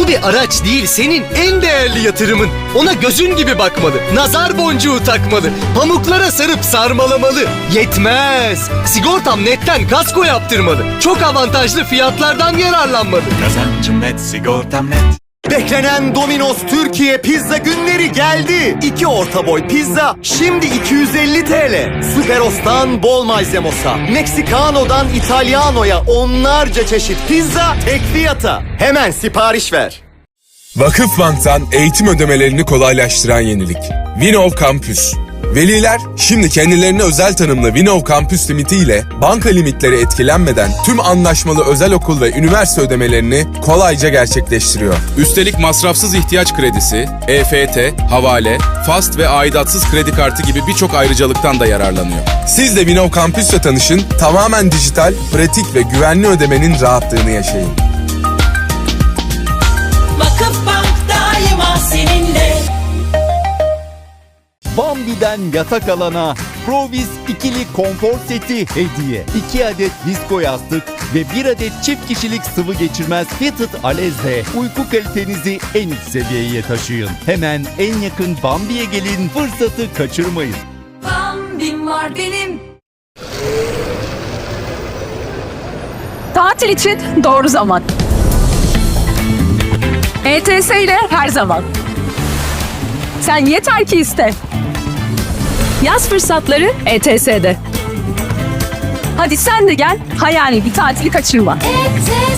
Bu bir araç değil senin en değerli yatırımın. Ona gözün gibi bakmalı. Nazar boncuğu takmalı. Pamuklara sarıp sarmalamalı. Yetmez. Sigortam netten kasko yaptırmalı. Çok avantajlı fiyatlardan yararlanmalı. Kazancım net, sigortam net. Beklenen Domino's Türkiye pizza günleri geldi. İki orta boy pizza şimdi 250 TL. Superos'tan bol malzemosa, Meksikano'dan İtalyano'ya onlarca çeşit pizza tek fiyata. Hemen sipariş ver. Vakıfbank'tan eğitim ödemelerini kolaylaştıran yenilik. Vinov Campus. Veliler şimdi kendilerine özel tanımlı Vinov Campus limiti ile banka limitleri etkilenmeden tüm anlaşmalı özel okul ve üniversite ödemelerini kolayca gerçekleştiriyor. Üstelik masrafsız ihtiyaç kredisi, EFT, havale, fast ve aidatsız kredi kartı gibi birçok ayrıcalıktan da yararlanıyor. Siz de Vinov Campus'la tanışın, tamamen dijital, pratik ve güvenli ödemenin rahatlığını yaşayın. Bambi'den yatak alana Provis ikili konfor seti hediye. 2 adet disko yastık ve 1 adet çift kişilik sıvı geçirmez Fitted Alez'le uyku kalitenizi en üst seviyeye taşıyın. Hemen en yakın Bambi'ye gelin fırsatı kaçırmayın. Bambim var benim. Tatil için doğru zaman. ETS ile her zaman. Sen yeter ki iste. Yaz fırsatları ETS'de. Hadi sen de gel, hayali bir tatili kaçırma. ETS